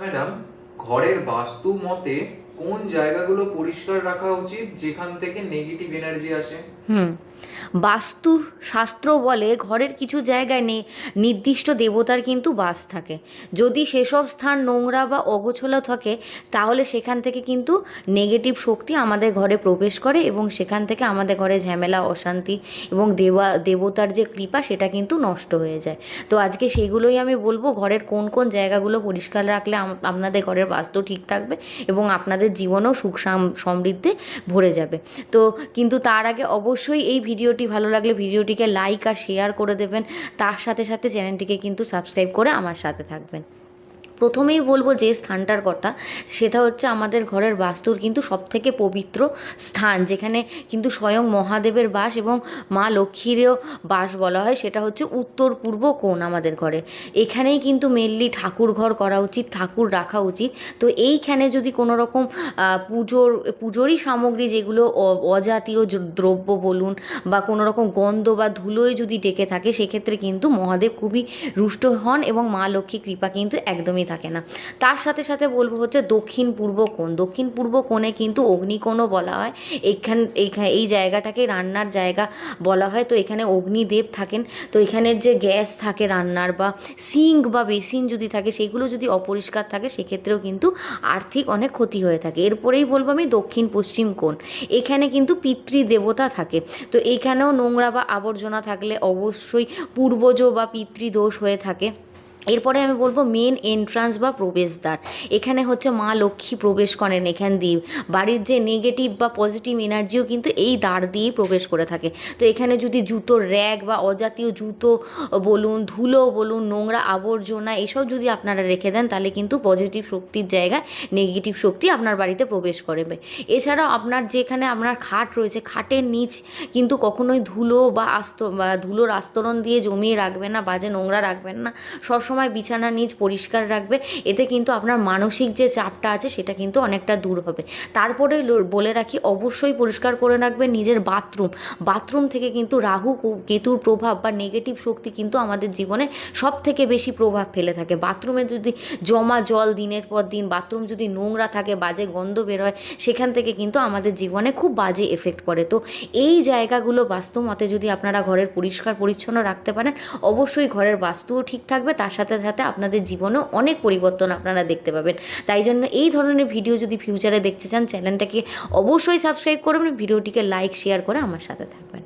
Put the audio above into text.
Madam, ঘরের বাস্তু মতে কোন জায়গাগুলো পরিষ্কার রাখা উচিত যেখান থেকে নেগেটিভ এনার্জি আসে? হুম বাস্তু শাস্ত্র বলে ঘরের কিছু জায়গায় নির্দিষ্ট দেবতার কিন্তু বাস থাকে। যদি সেসব স্থান নোংরা বা অগোছলা থাকে, তাহলে সেখান থেকে কিন্তু নেগেটিভ শক্তি আমাদের ঘরে প্রবেশ করে এবং সেখান থেকে আমাদের ঘরে ঝামেলা, অশান্তি এবং দেবা, দেবতার যে কৃপা, সেটা কিন্তু নষ্ট হয়ে যায়। তো আজকে সেগুলোই আমি বলব, ঘরের কোন কোন জায়গাগুলো পরিষ্কার রাখলে আপনাদের ঘরের বাস্তু ঠিক থাকবে এবং আপনাদের জীবনও সুখ সাম- সমৃদ্ধি ভরে যাবে। তো কিন্তু তার আগে অবশ্যই এই ভিডিওটি ভালো লাগলে ভিডিওটিকে লাইক আর শেয়ার করে দেবেন। তার সাথে সাথে চ্যানেলটিকে কিন্তু সাবস্ক্রাইব করে আমার সাথে থাকবেন। প্রথমেই বলব যে স্থানটার কথা, সেটা হচ্ছে আমাদের ঘরের বাস্তুর কিন্তু সবথেকে পবিত্র স্থান, যেখানে কিন্তু স্বয়ং মহাদেবের বাস এবং মা লক্ষ্মীরও বাস বলা হয়, সেটা হচ্ছে উত্তর পূর্ব কোণ আমাদের ঘরে। এখানেই কিন্তু মেনলি ঠাকুর ঘর করা উচিত, ঠাকুর রাখা উচিত। তো এইখানে যদি কোনো রকম পুজোর, পুজোরই সামগ্রী যেগুলো অজাতীয় দ্রব্য বলুন বা কোনো রকম গন্ধ বা ধুলোয় যদি ডেকে থাকে, সেক্ষেত্রে কিন্তু মহাদেব খুবই রুষ্ট হন এবং মা লক্ষ্মী কৃপা কিন্তু একদমই থাকে না। তার সাথে সাথে বলব হচ্ছে দক্ষিণ পূর্ব কোণ। দক্ষিণ পূর্ব কোণে কিন্তু অগ্নিকোণও বলা হয়। এইখানে এই জায়গাটাকে রান্নার জায়গা বলা হয়। তো এখানে অগ্নিদেব থাকেন। তো এখানের যে গ্যাস থাকে রান্নার বা সিঙ্ক বা বেসিন যদি থাকে, সেগুলো যদি অপরিষ্কার থাকে, সেক্ষেত্রেও কিন্তু আর্থিক অনেক ক্ষতি হয়ে থাকে। এরপরেই বলব আমি দক্ষিণ পশ্চিম কোণ। এখানে কিন্তু পিতৃদেবতা থাকে। তো এখানেও নোংরা বা আবর্জনা থাকলে অবশ্যই পূর্বজ বা পিতৃদোষ হয়ে থাকে। এরপরে আমি বলব মেন এন্ট্রান্স বা প্রবেশদ্বার। এখানে হচ্ছে মা লক্ষ্মী প্রবেশ করেন এখান দিয়ে। বাড়ির যে নেগেটিভ বা পজিটিভ এনার্জিও কিন্তু এই দ্বার দিয়েই প্রবেশ করে থাকে। তো এখানে যদি জুতোর র্যাক বা অজাতীয় জুতো বলুন, ধুলো বলুন, নোংরা আবর্জনা এসব যদি আপনারা রেখে দেন, তাহলে কিন্তু পজিটিভ শক্তির জায়গায় নেগেটিভ শক্তি আপনার বাড়িতে প্রবেশ করবে। এছাড়াও আপনার যেখানে আপনার খাট রয়েছে, খাটের নিচ কিন্তু কখনোই ধুলো বা আস্ত বা ধুলোর আস্তরণ দিয়ে জমিয়ে রাখবেন না বাজে নোংরা রাখবেন না, সবসময় বিছানার নিজ পরিষ্কার রাখবে, এতে কিন্তু আপনার মানসিক যে চাপটা আছে সেটা কিন্তু অনেকটা দূর হবে। তারপরে বলে রাখি অবশ্যই পরিষ্কার করে রাখবেন নিজের বাথরুম। বাথরুম থেকে কিন্তু রাহু কেতুর প্রভাব বা নেগেটিভ শক্তি কিন্তু আমাদের জীবনে সব থেকে বেশি প্রভাব ফেলে থাকে। বাথরুমে যদি জমা জল দিনের পর দিন, বাথরুম যদি নোংরা থাকে, বাজে গন্ধ বেরোয় সেখান থেকে কিন্তু আমাদের জীবনে খুব বাজে এফেক্ট পড়ে। তো এই জায়গাগুলো বাস্তু মতে যদি আপনারা ঘরের পরিষ্কার পরিচ্ছন্ন রাখতে পারেন, অবশ্যই ঘরের বাস্তুও ঠিক থাকবে, তার সাথে সাথে আপনাদের জীবনেও অনেক পরিবর্তন আপনারা দেখতে পাবেন। তাই জন্য এই ধরনের ভিডিও যদি ফিউচারে দেখতে চান চ্যানেলটাকে অবশ্যই সাবস্ক্রাইব করবেন, ভিডিওটিকে লাইক শেয়ার করে আমার সাথে থাকবেন।